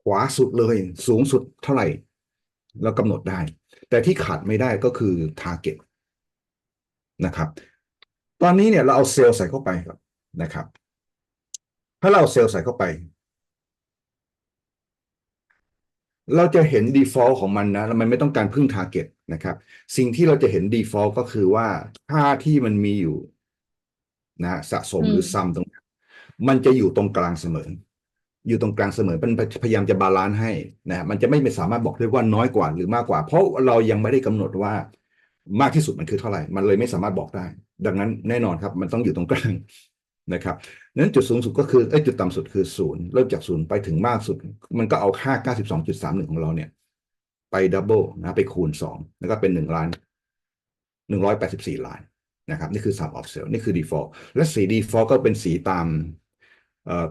ขวาสุดเลยสูงสุดเท่าไหร่ เรากำหนดได้ แต่ที่ขาดไม่ได้ก็คือ target นะครับ ตอนนี้เนี่ยเราเอาเซลล์ใส่เข้าไปครับนะครับ ถ้าเราเอาเซลล์ใส่เข้าไป เราจะเห็น default ของมันนะแล้วมันไม่ต้องการพึ่ง target นะครับ สิ่งที่เราจะเห็น default ก็คือว่าค่าที่มันมีอยู่นะสะสมหรืออืมซัมตรงนี้มันจะอยู่ตรงกลางเสมอ อยู่ตรงกลางเสมอมันพยายามจะบาลานซ์ให้นะมันจะไม่สามารถบอกได้ว่าน้อยกว่าหรือมากกว่า เพราะเรายังไม่ได้กำหนดว่ามากที่สุดมันคือเท่าไหร่ มันเลยไม่สามารถบอกได้ ดังนั้นแน่นอนครับ มันต้องอยู่ตรงกลางนะครับนั้นจุดสูงสุดก็คือเอ้จุดต่ำสุดคือศูนย์เริ่มจากศูนย์ไปถึงมากสุด มันก็เอาค่า 92.31 ของเราเนี่ย ไปดับเบิลนะไปคูณ 2 แล้วก็เป็น 1 ล้าน 184 ล้านนะครับ นี่คือ sum of cell นี่คือ default และสี default ก็เป็นสีตาม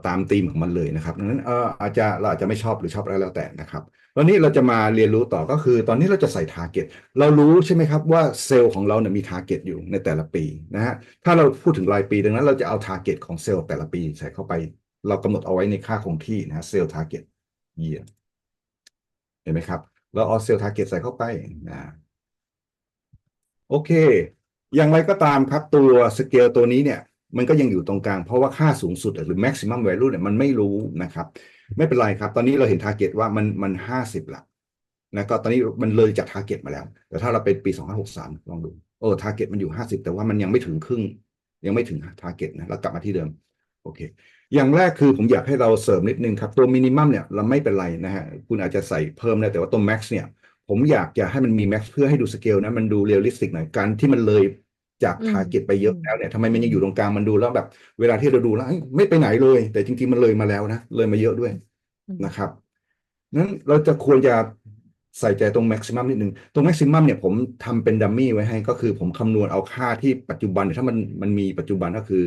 ตามธีมของมันเลยนะครับดังนั้นอาจจะเราอาจจะไม่ชอบหรือชอบอะไรแล้วแต่นะครับตอนนี้เราจะมาเรียนรู้ต่อก็คือ ตอนนี้เราจะใส่ target เรารู้ใช่ไหมครับว่าเซลล์ของเราเนี่ยมี target อยู่ในแต่ละปีนะฮะถ้าเราพูดถึงรายปีดังนั้นเราจะเอา target ของเซลล์แต่ละปีใส่เข้าไป เรากำหนดเอาไว้ในค่าคงที่นะฮะ cell target year เห็นไหมครับ เราเอาเซลล์ target ใส่เข้าไปนะโอเค อย่างไรก็ตามครับตัวสเกลตัวนี้เนี่ย มันก็ยังอยู่ตรงกลาง เพราะว่าค่าสูงสุดหรือ maximum value เนี่ยมันไม่รู้นะครับ ไม่เป็นไรครับ ตอนนี้เราเห็น target ว่ามันมันห้าสิบละนะก็ตอนนี้มันเลยจาก target มาแล้ว แต่ถ้าเราเป็นปีสองห้าหกสามลองดูโอ้ target มันอยู่ห้าสิบแต่ว่ามันยังไม่ถึงครึ่ง ยังไม่ถึง target นะเรากลับมาที่เดิมโอเค อย่างแรกคือผมอยากให้เราเสริมนิดนึงครับ ตัวมินิมัมเนี่ยเราไม่เป็นไรนะฮะคุณอาจจะใส่เพิ่มได้แต่ว่าตัว max เนี่ยผมอยากจะให้มันมี max เพื่อให้ดูสเกลนะมันดูเรียลลิสติกหน่อยการที่มันเลย จากอืม target ไปเยอะแล้วเนี่ยทำไมมันยังอยู่ตรงกลางมันดูแล้วแบบ เวลาที่เราดูแล้วเอ้ยไม่ไปไหนเลย แต่จริงๆมันเลยมาแล้วนะเลยมาเยอะด้วยอืมนะครับนั้นเราจะควรจะใส่ใจตรง maximum นิดนึงตรง maximum เนี่ยผมทำเป็นดัมมี่ไว้ให้ก็คือผมคำนวณเอาค่าที่ปัจจุบันเนี่ยถ้ามันมันมีปัจจุบันก็คือ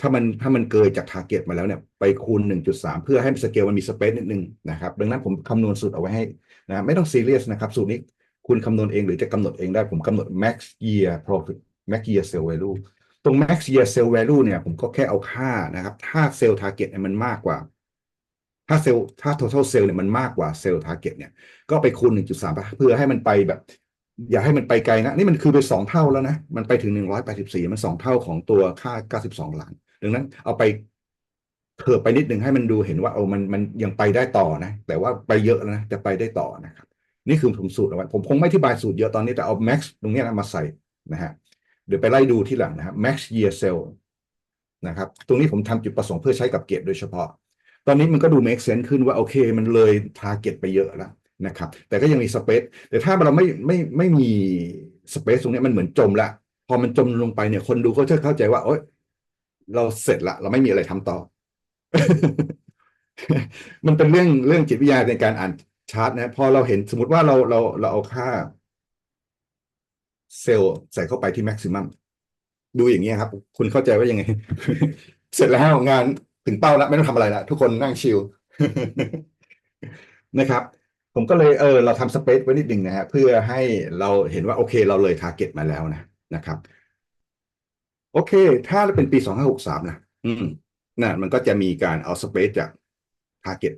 ถ้ามันถ้ามันเกินจาก target มาแล้วเนี่ยไปคูณ 1.3 เพื่อให้สเกลมันมีสเปซนิดนึงนะครับดังนั้นผมคำนวณสูตรเอาไว้ให้นะไม่ต้องซีเรียสนะครับ สูตรนี้คุณคำนวณเองหรือจะกำหนดเองได้ผมกำหนด max year profit max year sale value ตรง max year sale value เนี่ยผมก็แค่เอาค่านะครับ ถ้าเซลล์ target เนี่ยมันมากกว่า ถ้าเซลล์ถ้า total sale เนี่ยมันมากกว่าเซลล์ target เนี่ย ก็ไปคูณ 1.3ไปเพื่อให้มันไปแบบ อย่าให้มันไปไกลนะ นี่มันคือไปสองเท่าแล้วนะ มันไปถึง 184 มันสองเท่าของตัวค่า 92 ล้าน ดังนั้นเอาไปเพิ่มไปนิดหนึ่งให้มันดูเห็นว่าเออมันมันยังไปได้ต่อนะ แต่ว่าไปเยอะแล้วนะจะไปได้ต่อนะครับ นี่คือผมสูตรเอาไว้ ผมคงไม่อธิบายสูตรเยอะตอนนี้แต่เอา max ตรงนี้นะมาใส่นะฮะ เดี๋ยวไปไล่ดูที่หลังนะครับ max year sale นะครับ ตรงนี้ผมทำจุดประสงค์เพื่อใช้กับเกตโดยเฉพาะ ตอนนี้มันก็ดู make sense ขึ้นว่าโอเค มันเลย target ไปเยอะแล้วนะครับ แต่ก็ยังมี space แต่ถ้าเราไม่ไม่ไม่มี space ตรงนี้มันเหมือนจมละ พอมันจมลงไปเนี่ย คนดูก็จะเข้าใจว่าโอ๊ยเราเสร็จละ เราไม่มีอะไรทำต่อ มันเป็นเรื่องเรื่องจิตวิทยาในการอ่านชาร์ตนะ พอเราเห็นสมมติว่าเราเราเราเอาค่า เซลล์ใส่เข้าไปที่แม็กซิมัมดูอย่างนี้ครับ คุณเข้าใจว่ายังไง เสร็จแล้วงานถึงเป้าแล้วไม่ต้องทำอะไรละทุกคนนั่งชิลนะครับ ผมก็เลยเออเราทำสเปซไว้นิดหนึ่งนะฮะเพื่อให้เราเห็นว่าโอเค เราเลยทาร์เก็ตมาแล้วนะนะครับ โอเค ถ้าเป็นปีสองห้าหกสามนะอืมนะมันก็จะมีการเอาสเปซจากทาร์เก็ต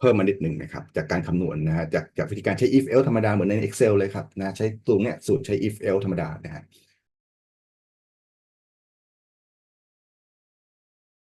เพิ่มมานิดหนึ่งนะครับ จากการคำนวณนะฮะจากจากวิธีการใช้ if else ธรรมดาเหมือนใน Excel เลยครับนะใช้ตัวเนี้ยสูตรใช้ if else ธรรมดานะฮะ